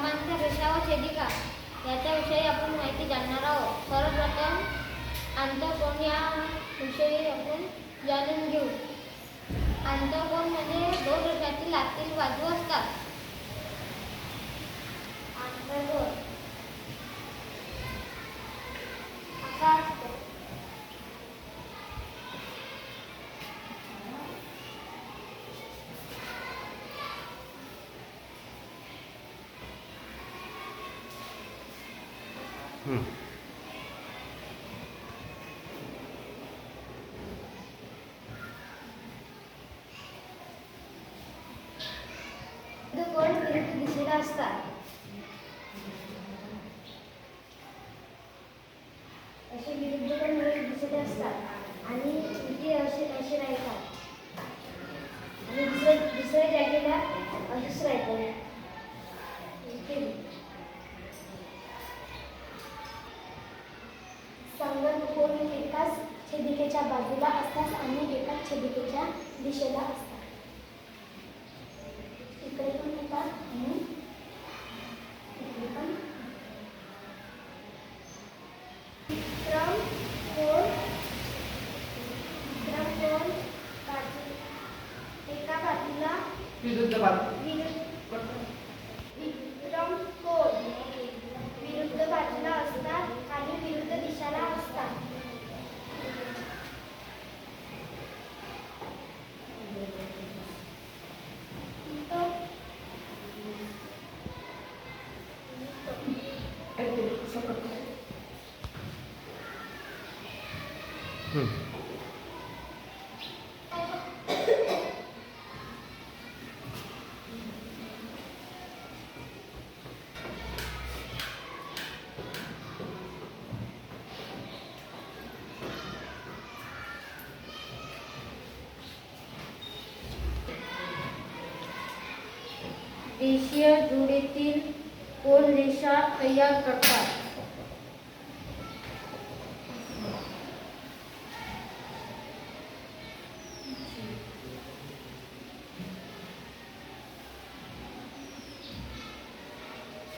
समांतर रेषा व छेदिका याच्याविषयी आपण माहिती जाणणार आहोत. सर्वप्रथम आंतरकोण या विषयी आपण जाणून घेऊ. आंतरकोण म्हणजे दोन रेषातील आतील बाजू असतात. असतात असे विरुद्ध पण विरुद्ध असतात आणि इथे असे असे राहतात? आणि दुसऱ्या दुसऱ्या जागेला असेच राहतात. छेदिकेच्या बाजूला असतात आणि एका छेदिकेच्या दिशेला असतात. इकडे पण येतात आणि इकडे पण कोण कोण बाजू एका बाजूला विरुद्ध बाजू विरुद्ध विक्रम कोण विरुद्ध बाजूला असतात आणि विरुद्ध दिशाला असतात तो सकट हं. देशीय जुडीतील कोण रेषा तयार करतात?